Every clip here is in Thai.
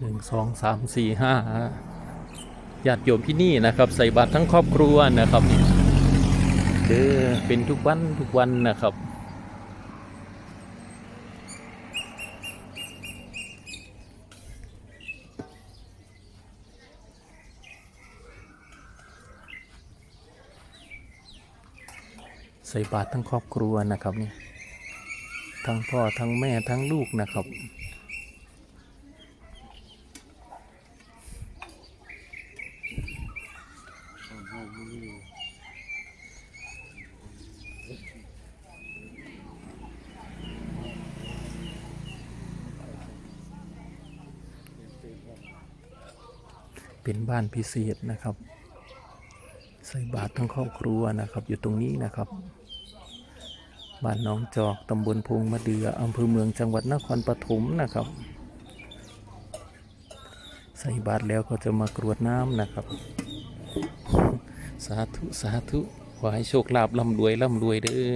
หนึ่งสองสามสี่ห้าญาติโยมที่นี่นะครับใส่บาตรทั้งครอบครัวนะครับเด้อเป็นทุกวันทุกวันนะครับใส่บาตรทั้งครอบครัวนะครับเนี่ยทั้งพ่อทั้งแม่ทั้งลูกนะครับ เป็นบ้านพิเศษนะครับ ใส่บาตรทั้งครอบครัวนะครับ อยู่ตรงนี้นะครับบ้านน้องจอกตำบลพงมะเดืออำเภอเมืองจังหวัดนครปฐมนะครับ ใส่บาตรแล้วก็จะมากรวดน้ำนะครับ สาธุ สาธุ ขอให้โชคลาภร่ำรวยร่ำรวยเด้อ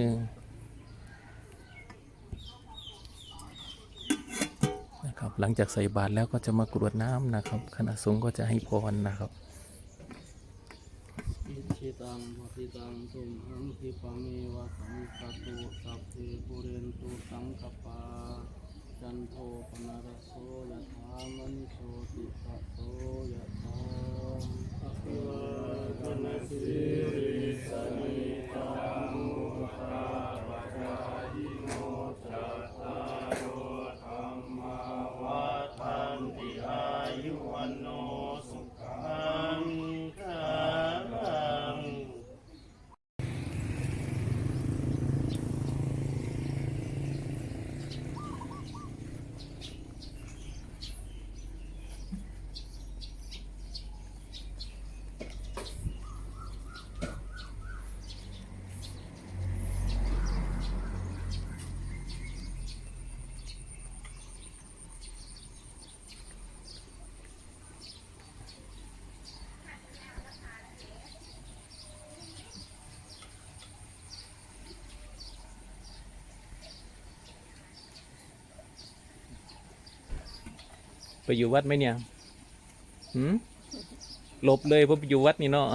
นะครับ หลังจากใส่บาตรแล้วก็จะมากรวดน้ำนะครับ คณะสงฆ์ก็จะให้พรนะครับอิชิตังปฏิตังตุมหังคิปะเมวะสังคตุสัพเพปุเรนตุสังกปาจันโทปนารโสยถามณิโชติปะโสยถา Spirit. ไปอยู่วัดไหมเนี่ยหืมหลบเลยเพราะไปอยู่วัดนี่เนาะ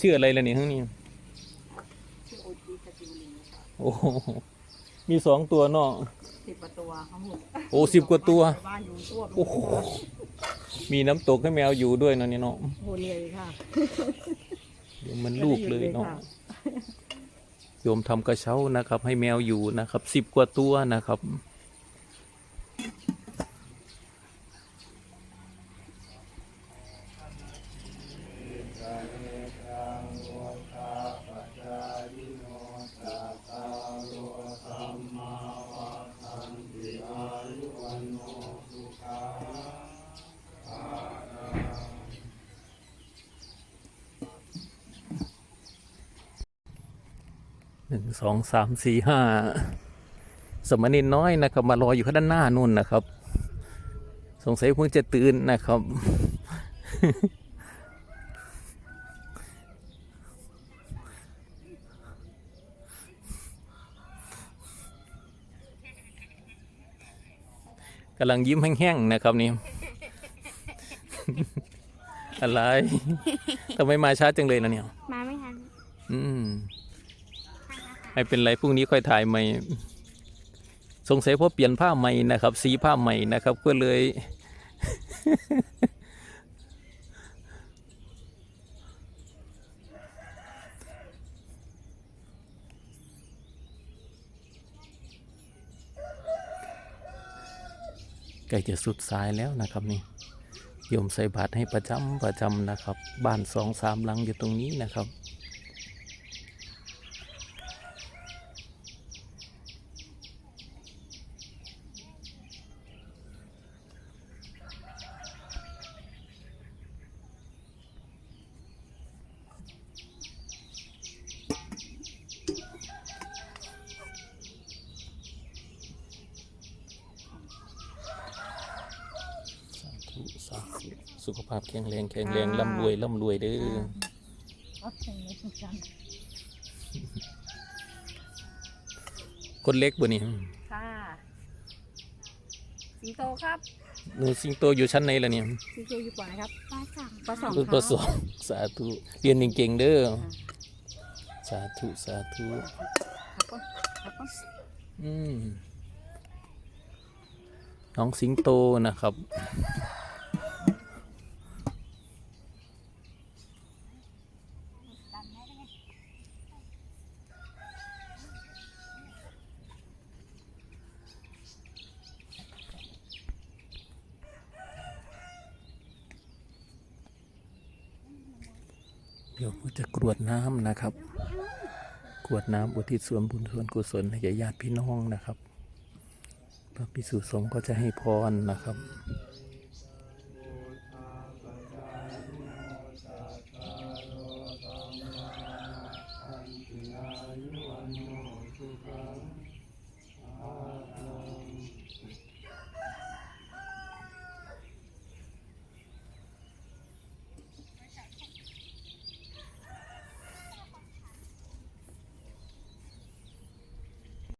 ชื่ออะไรล่ะเนี่ยข้างนี้ชื่อโอจีสติวลิงค่ะโอ้โหมีสองตัวเนาะสิบกว่าตัวทั้งหมดโอ้สิบกว่าตัวบ้านอยู่ตัวโอ้โหมีน้ำตกให้แมวอยู่ด้วยเนาะเนี่ยเนาะโหเลยค่ะเดี๋ยวมันลูกเลยเนาะ โยมทำกระเช้านะครับ ให้แมวอยู่นะครับสิบกว่าตัวนะครับ หนึ่งสองสามสี่ห้าสมณีน้อยนะครับ มารออยู่ข้างด้านหน้านู่นนะครับ สงสัยเพิ่งจะตื่นนะครับ กำลังยิ้มแห้งๆนะครับนี่อะไรทำไมมาช้าจังเลยนะเนี่ย มาไม่ทัน อืม ไม่เป็นไรพรุ่งนี้ค่อยถ่ายใหม่ สงสัยเพราะเปลี่ยนผ้าใหม่นะครับ สีผ้าใหม่นะครับ ก็เลย ใกล้จะสุดสายแล้วนะครับนี่โยมใส่บาตรให้ประจำประจำนะครับ บ้านสองสามหลังอยู่ตรงนี้นะครับ สาธุสุขภาพแข็งแรงแข็งแรงร่ำรวยร่ำรวยเด้อรับเสียงเลยสุดจังคนเล็กบ่นี่ค่ะสิงโตครับหนูสิงโตอยู่ชั้นไหนล่ะเนี่ยสิงโตอยู่ปอไหนครับปลาสองปสองรุ่นคปรับสองสาธุเรียนเก่งๆเด้อสาธุสาธุครับก็ครับก็อืมน้องสิงโตนะครับ เดี๋ยวผมจะกรวดน้ำนะครับ กรวดน้ำอุทิศส่วนบุญส่วนกุศลให้ญาติพี่น้องนะครับ พระพิสุสงฆ์ก็จะให้พรนะครับ